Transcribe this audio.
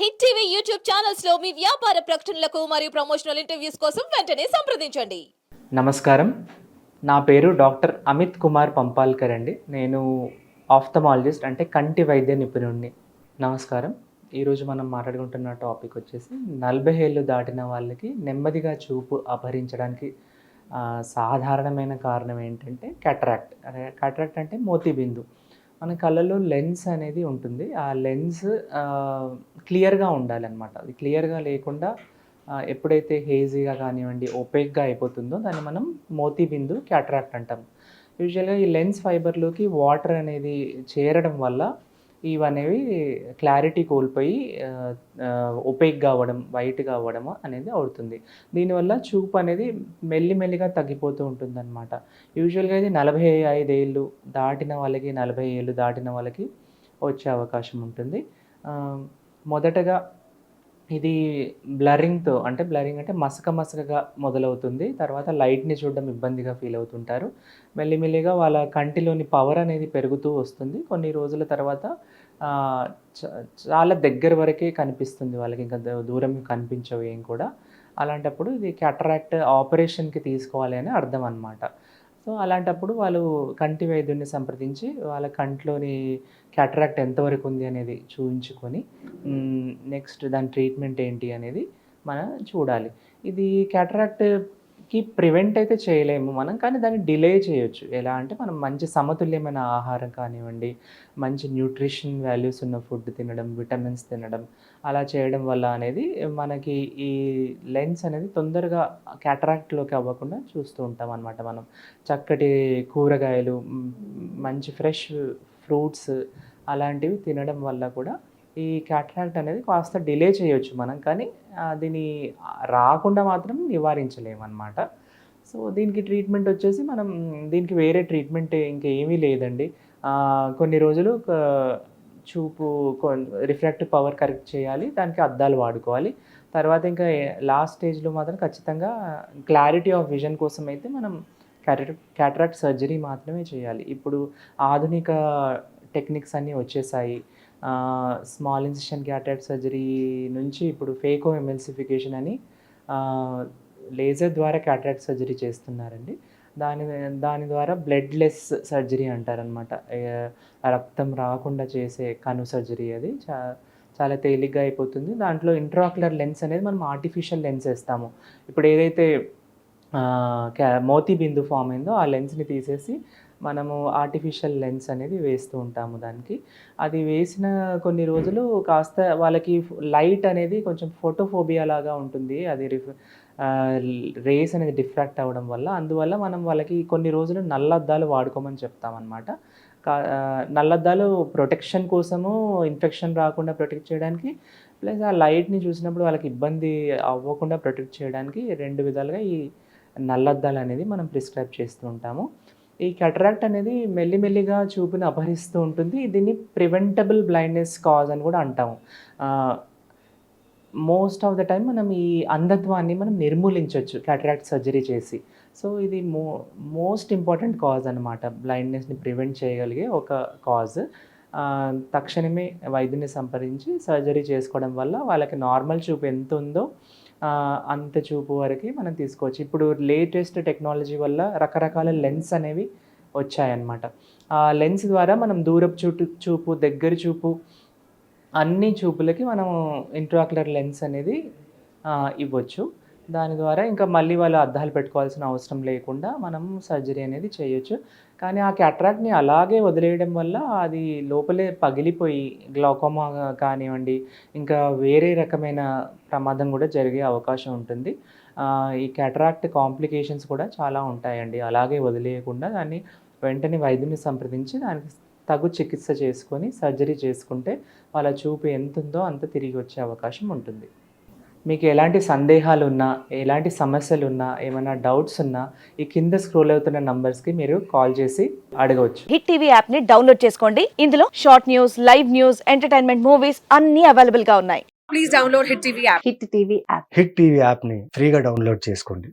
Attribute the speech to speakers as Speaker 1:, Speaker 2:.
Speaker 1: Hit TV YouTube ఛానల్స్లో మీ వ్యాపార ప్రకటనలకు మరియు ప్రమోషనల్ ఇంటర్వ్యూస్ కోసం వెంటనే సంప్రదించండి.
Speaker 2: నమస్కారం. నా పేరు డాక్టర్ అమిత్ కుమార్ పంపాల్కర్ అండి. నేను ఆఫ్థమాలజిస్ట్ అంటే కంటి వైద్య నిపుణుడిని నమస్కారం. ఈరోజు మనం మాట్లాడుకుంటున్న టాపిక్ వచ్చేసి నలభై ఏళ్ళు దాటిన వాళ్ళకి నెమ్మదిగా చూపు అపహరించడానికి సాధారణమైన కారణం ఏంటంటే క్యాట్రాక్ట్. క్యాట్రాక్ట్ అంటే మోతీబిందు మన కళ్ళలో లెన్స్ అనేది ఉంటుంది. ఆ లెన్స్ క్లియర్గా ఉండాలన్నమాట. అది క్లియర్గా లేకుండా ఎప్పుడైతే హేజీగా కానివ్వండి ఒపేక్గా అయిపోతుందో దాన్ని మనం మోతీ బిందు క్యాట్రాక్ట్ అంటాం. యూజువల్గా ఈ లెన్స్ ఫైబర్లోకి వాటర్ అనేది చేరడం వల్ల ఇవనేవి క్లారిటీ కోల్పోయి ఒపేక్గా అవ్వడం వైట్గా అవ్వడం అనేది అవుతుంది. దీనివల్ల చూపు అనేది మెల్లిమెల్లిగా తగ్గిపోతూ ఉంటుంది అనమాట యూజువల్గా ఇది నలభై ఐదేళ్ళు దాటిన వాళ్ళకి నలభై ఏళ్ళు దాటిన వాళ్ళకి వచ్చే అవకాశం ఉంటుంది. మొదటగా ఇది బ్లరింగ్తో అంటే బ్లరింగ్ అంటే మసక మసకగా మొదలవుతుంది. తర్వాత లైట్ని చూడడం ఇబ్బందిగా ఫీల్ అవుతుంటారు. మెల్లిమెల్లిగా వాళ్ళ కంటిలోని పవర్ అనేది పెరుగుతూ వస్తుంది. కొన్ని రోజుల తర్వాత చ- చాలా దగ్గర వరకే కనిపిస్తుంది వాళ్ళకి. ఇంకా దూరం కనిపించవు ఏం కూడా. అలాంటప్పుడు ఇది క్యాటరాక్ట్ ఆపరేషన్కి తీసుకోవాలి అని అర్థం అన్నమాట. సో అలాంటప్పుడు వాళ్ళు కంటి వైద్యుడిని సంప్రదించి వాళ్ళ కంట్లోని క్యాటరాక్ట్ ఎంతవరకు ఉంది అనేది చూపించుకొని నెక్స్ట్ దాని ట్రీట్మెంట్ ఏంటి అనేది మనం చూడాలి. ఇది కి ప్రివెంట్ అయితే చేయలేము మనం కానీ దాన్ని డిలే చేయొచ్చు. ఎలా అంటే మనం మంచి సమతుల్యమైన ఆహారం కానివ్వండి మంచి న్యూట్రిషన్ వాల్యూస్ ఉన్న ఫుడ్ తినడం విటమిన్స్ తినడం అలా చేయడం వల్ల అనేది మనకి ఈ లెన్స్ అనేది తొందరగా క్యాటరాక్ట్లోకి అవ్వకుండా చూస్తూ ఉంటాం అనమాట మనం. చక్కటి కూరగాయలు మంచి ఫ్రెష్ ఫ్రూట్స్ అలాంటివి తినడం వల్ల కూడా ఈ క్యాటరాక్ట్ అనేది కాస్త డిలే చేయొచ్చు మనం కానీ దీని దీన్ని రాకుండా మాత్రం నివారించలేము అనమాట సో దీనికి ట్రీట్మెంట్ వచ్చేసి మనం దీనికి వేరే ట్రీట్మెంట్ ఇంకేమీ లేదండి. కొన్ని రోజులు చూపు రిఫ్రాక్టివ్ పవర్ కరెక్ట్ చేయాలి దానికి అద్దాలు వాడుకోవాలి. తర్వాత ఇంకా లాస్ట్ స్టేజ్లో మాత్రం ఖచ్చితంగా క్లారిటీ ఆఫ్ విజన్ కోసం అయితే మనం క్యాటరాక్ట్ సర్జరీ మాత్రమే చేయాలి. ఇప్పుడు ఆధునిక టెక్నిక్స్ అన్నీ వచ్చేసాయి. స్మాల్ ఇన్సిషన్ క్యాటరాక్ట్ సర్జరీ నుంచి ఇప్పుడు ఫేకో ఎమెల్సిఫికేషన్ అని లేజర్ ద్వారా క్యాటరాక్ట్ సర్జరీ చేస్తున్నారండి. దాని దాని ద్వారా బ్లడ్ లెస్ సర్జరీ అంటారనమాట రక్తం రాకుండా చేసే కను సర్జరీ అది. చా చాలా తేలిగ్గా అయిపోతుంది. దాంట్లో ఇంట్రాక్యులర్ లెన్స్ అనేది మనం ఆర్టిఫిషియల్ లెన్స్ వేస్తాము. ఇప్పుడు ఏదైతే క్యా- మోతీ బిందు ఫామ్ అయిందో ఆ లెన్స్ని తీసేసి మనము ఆర్టిఫిషియల్ లెన్స్ అనేది వేస్తూ ఉంటాము దానికి. అది వేసిన కొన్ని రోజులు కాస్త వాళ్ళకి లైట్ అనేది కొంచెం ఫోటోఫోబియా లాగా ఉంటుంది. అది రిఫ్ రేస్ అనేది డిఫ్రాక్ట్ అవ్వడం వల్ల. అందువల్ల మనం వాళ్ళకి కొన్ని రోజులు నల్లద్దాలు వాడుకోమని చెప్తామన్నమాట. కా- నల్లద్దాలు ప్రొటెక్షన్ కోసము ఇన్ఫెక్షన్ రాకుండా ప్రొటెక్ట్ చేయడానికి ప్లస్ ఆ లైట్ని చూసినప్పుడు వాళ్ళకి ఇబ్బంది అవ్వకుండా ప్రొటెక్ట్ చేయడానికి రెండు విధాలుగా ఈ నల్లద్దాలు అనేది మనం ప్రిస్క్రైబ్ చేస్తూ ఉంటాము. ఈ కటరాక్ట్ అనేది మెల్లిమెల్లిగా చూపుని అపహరిస్తూ ఉంటుంది. దీన్ని ప్రివెంటబుల్ బ్లైండ్నెస్ కాజ్ అని కూడా అంటాము. మోస్ట్ ఆఫ్ ద టైం మనం ఈ అంధత్వాన్ని మనం నిర్మూలించవచ్చు క్యాటరాక్ట్ సర్జరీ చేసి. సో ఇది మో మోస్ట్ ఇంపార్టెంట్ కాజ్ అనమాట బ్లైండ్నెస్ని ప్రివెంట్ చేయగలిగే ఒక కాజ్ తక్షణమే వైద్యుని సంప్రదించి సర్జరీ చేసుకోవడం వల్ల వాళ్ళకి నార్మల్ చూపు ఎంత ఉందో అంత చూపు వరకు మనం తీసుకోవచ్చు. ఇప్పుడు లేటెస్ట్ టెక్నాలజీ వల్ల రకరకాల లెన్స్ అనేవి వచ్చాయన్నమాట. ఆ లెన్స్ ద్వారా మనం దూరపు చూపు చూపు దగ్గర చూపు అన్ని చూపులకి మనం ఇంట్రాక్యులర్ లెన్స్ అనేది ఇవ్వచ్చు. దాని ద్వారా ఇంకా మళ్ళీ వాళ్ళు అద్దాలు పెట్టుకోవాల్సిన అవసరం లేకుండా మనం సర్జరీ అనేది చేయొచ్చు. కానీ ఆ క్యాట్రాక్ట్ని అలాగే వదిలేయడం వల్ల అది లోపలే పగిలిపోయి గ్లాకోమా కానివ్వండి ఇంకా వేరే రకమైన ప్రమాదం కూడా జరిగే అవకాశం ఉంటుంది. ఈ క్యాట్రాక్ట్ కాంప్లికేషన్స్ కూడా చాలా ఉంటాయండి. అలాగే వదిలేయకుండా దాన్ని వెంటనే వైద్యుని సంప్రదించి దానికి తగు చికిత్స చేసుకొని సర్జరీ చేసుకుంటే వాళ్ళ చూపు ఎంత ఉందో అంత తిరిగి వచ్చే అవకాశం ఉంటుంది. మీకు ఎలాంటి సందేహాలు ఉన్నా ఎలాంటి సమస్యలు ఉన్నా ఏమైనా డౌట్స్ ఉన్నా ఈ కింద స్క్రోల్ అవుతున్న నంబర్స్కి మీరు కాల్ చేసి అడగవచ్చు.
Speaker 3: హిట్ టీవీ యాప్ని డౌన్లోడ్ చేసుకోండి. ఇందులో short news live news entertainment movies అన్ని అవైలబుల్గా ఉన్నాయి.
Speaker 4: please download Hit TV app.
Speaker 3: Hit TV app.
Speaker 5: Hit TV యాప్ని ఫ్రీగా డౌన్లోడ్ చేసుకోండి.